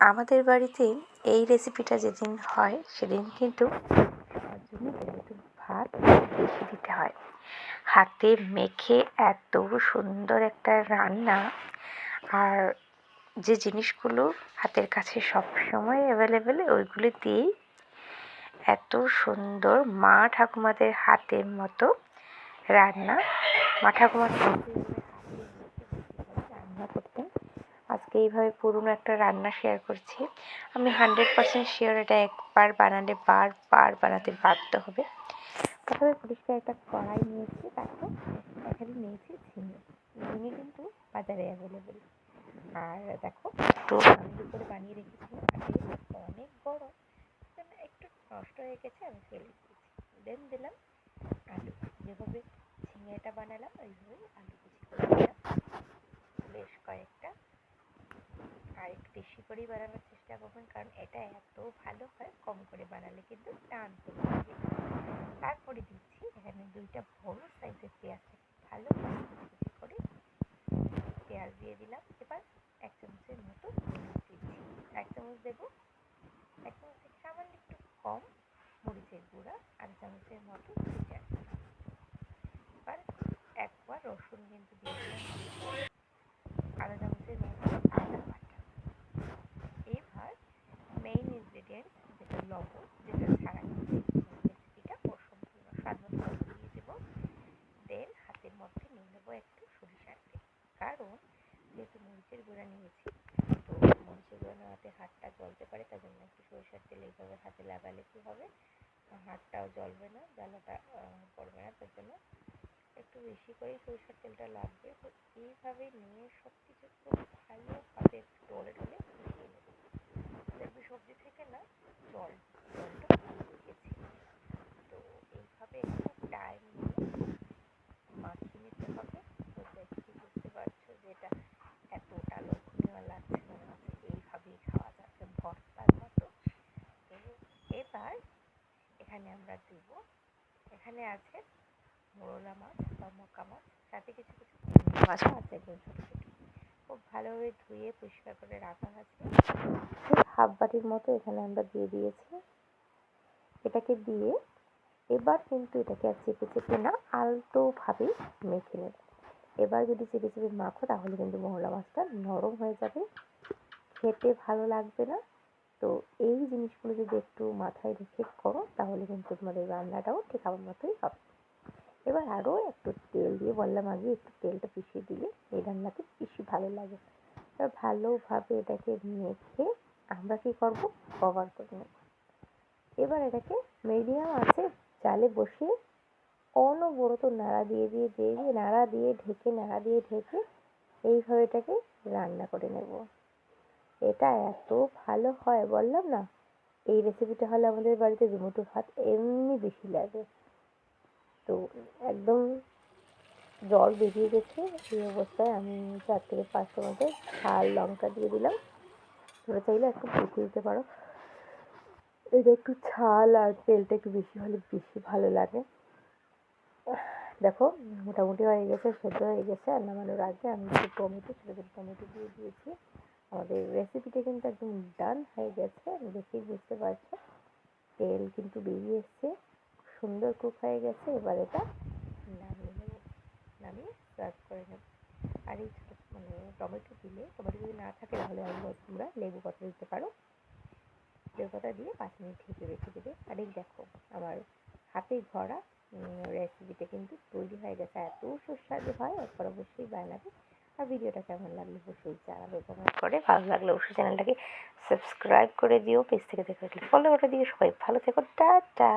আমাদের বাড়িতে এই রেসিপিটা যেদিন হয়, সেদিন কিন্তু জন্য ভাত বেশি দিতে হয়। হাতে মেখে এত সুন্দর একটা রান্না। আর যে জিনিসগুলো হাতের কাছে সবসময় অ্যাভেলেবেল ওইগুলো দিয়েই এত সুন্দর মা ঠাকুমাদের হাতের মতো রান্না। মা ঠাকুমার রান্না করতেন আজকে এইভাবে পুরনো একটা রান্না শেয়ার করছি। আমি হান্ড্রেড পারসেন্ট শিওর এটা একবার বানালে বারবার বানাতে বাধ্য হবে। প্রথমে পরিষ্কার একটা কড়াই নিয়েছি, তারপর এখানে নিয়েছি, ঝিঙে। ঝিঙে কিন্তু বাজারে অ্যাভেলেবেল আর দেখো, একটু করে বানিয়ে রেখেছি অনেক বড় একটু নষ্ট হয়ে গেছে, আমি ফেলে দিয়েছি। দেন দিলাম আলু। যেভাবে ঝিঙেটা বানালাম, ওইভাবেই আলু কুচি করে দিলাম। বেশ বেশি করেই বানানোর চেষ্টা করবেন, কারণ এটা এত ভালো হয় কম করে বানালে কিন্তু টান যাবে তারপরে দিচ্ছি, এখানে দুইটা বড় সাইজের পেঁয়াজ ভালো করে পেঁয়াজ দিয়ে দিলাম। এবার এক চামচের মতো দিচ্ছি। এক চামচ দেবো, এক চামচ সামান্য একটু কম মরিচের গুঁড়া আর চামচের মতো এবার একবার রসুন কিন্তু দিয়ে দিলাম আধা চামচের মতো আদা বাটা এবার মেইন ইনগ্রেডিয়েন্ট যেটা লবণ, যেটা ছাড়া রেসিপিটা অসম্পূর্ণ স্বাদ মতো দিয়ে দেবো দেন হাতের মধ্যে নিয়ে নেব একটু সরিষার তেল। কারণ যেহেতু মরিচের গুঁড়া নিয়েছি, তো মরিচের গুঁড়া নেওয়াতে হাতটা জ্বলতে পারে, তার জন্য একটু সরিষার তেল এইভাবে হাতে লাগালে কী হবে? হাতটাও জ্বলবে না, জ্বালাটা পড়বে না, তার জন্য একটু বেশি করেই সরিষার তেলটা লাগবে। তো এইভাবে নিয়ে সব কিছু খুব ভালোভাবে একটু ডলে ডলে সবজি থেকে না জল, জলটা গেছে। তো এইভাবে একটু টাইম নিয়ে মাখিয়ে নিতে হবে। তো দেখি, বুঝতে পারছ যে এটা এতটা লক্ষণীয় লাগছে মনে হচ্ছে এইভাবেই খাওয়া যাচ্ছে ভর্তার মতো। এবার এখানে আমরা দেব। এখানে আছে মোরলা মাছ বা মকা মাছ। সাথে কিছু কিছু আছে। ছোটো খুব ভালোভাবে ধুয়ে পরিষ্কার করে রাখা আছে হাফ বাটির মতো এখানে আমরা দিয়ে দিয়েছি। এটাকে দিয়ে এবার কিন্তু এটাকে আর চেপে চেপে না আলতোভাবে মেখে নেব। এবার যদি চেপে চেপে মাখো তাহলে কিন্তু মহলা মাছটা নরম হয়ে যাবে। খেতে ভালো লাগবে না। তো এই জিনিসগুলো যদি একটু মাথায় রেখে করো তাহলে কিন্তু তোমাদের রান্নাটাও ঠিক আমার মতোই হবে। এবার আরও একটু তেল দিয়ে বললাম আগে একটু তেলটা পিষিয়ে দিলে এই রান্নাতে বেশি ভালো লাগে। এবার ভালোভাবে এটাকে মেখে আমরা কী করব? কভার করে নেব। এবার এটাকে মিডিয়াম আছে চালে বসিয়ে অনবরত নাড়া দিয়ে দিয়ে দিয়ে দিয়ে, নাড়া দিয়ে, ঢেকে, নাড়া দিয়ে, ঢেকে এইভাবে এটাকে রান্না করে নেব। এটা এত ভালো হয়, বললাম না? এই রেসিপিটা হলে আমাদের বাড়িতে দুমুঠো ভাত এমনি বেশি লাগে। তো একদম জল বেরিয়ে গেছে। এই অবস্থায় আমি চার থেকে পাঁচটার মধ্যে ঝাল লঙ্কা দিয়ে দিলাম। তোমরা চাইলে একটু বেশি দিতে পারো। এটা একটু ঝাল আর তেলটা একটু বেশি হলে বেশি ভালো লাগে। দেখো, মোটামুটি হয়ে গেছে, সেদ্ধ হয়ে গেছে। আর নামানোর আগে আমি একটু টমেটো, ছোটো ছোটো টমেটো দিয়ে দিয়েছি। আমাদের রেসিপিটা কিন্তু একদম ডান হয়ে গেছে। দেখেই বুঝতে পারছ, তেল কিন্তু বেরিয়ে এসছে। সুন্দর কুক হয়ে গেছে, এবার এটা নামিয়ে নেব। নামিয়ে সার্ভ করে নেব। আর এই মানে টমেটো দিলে, টমেটো যদি না থাকে, তাহলে তোমরা লেবু পাতা দিতে পারো। লেবু পাতা দিয়ে পাঁচ মিনিট ঢেকে রেখে দেবে। আর এই দেখো, আমার হাতে ঘরা রেসিপিটা কিন্তু তৈরি হয়ে গেছে। এত সুস্বাদু হয় এরপর অবশ্যই বানাবে। আর ভিডিওটা কেমন লাগল অবশ্যই জানাবে কমেন্ট করে। ভালো লাগলে অবশ্যই চ্যানেলটাকে সাবস্ক্রাইব করে দিও পেজ থেকে দেখে ফলো করে দিও। সবাই ভালো থেকো, টাটা!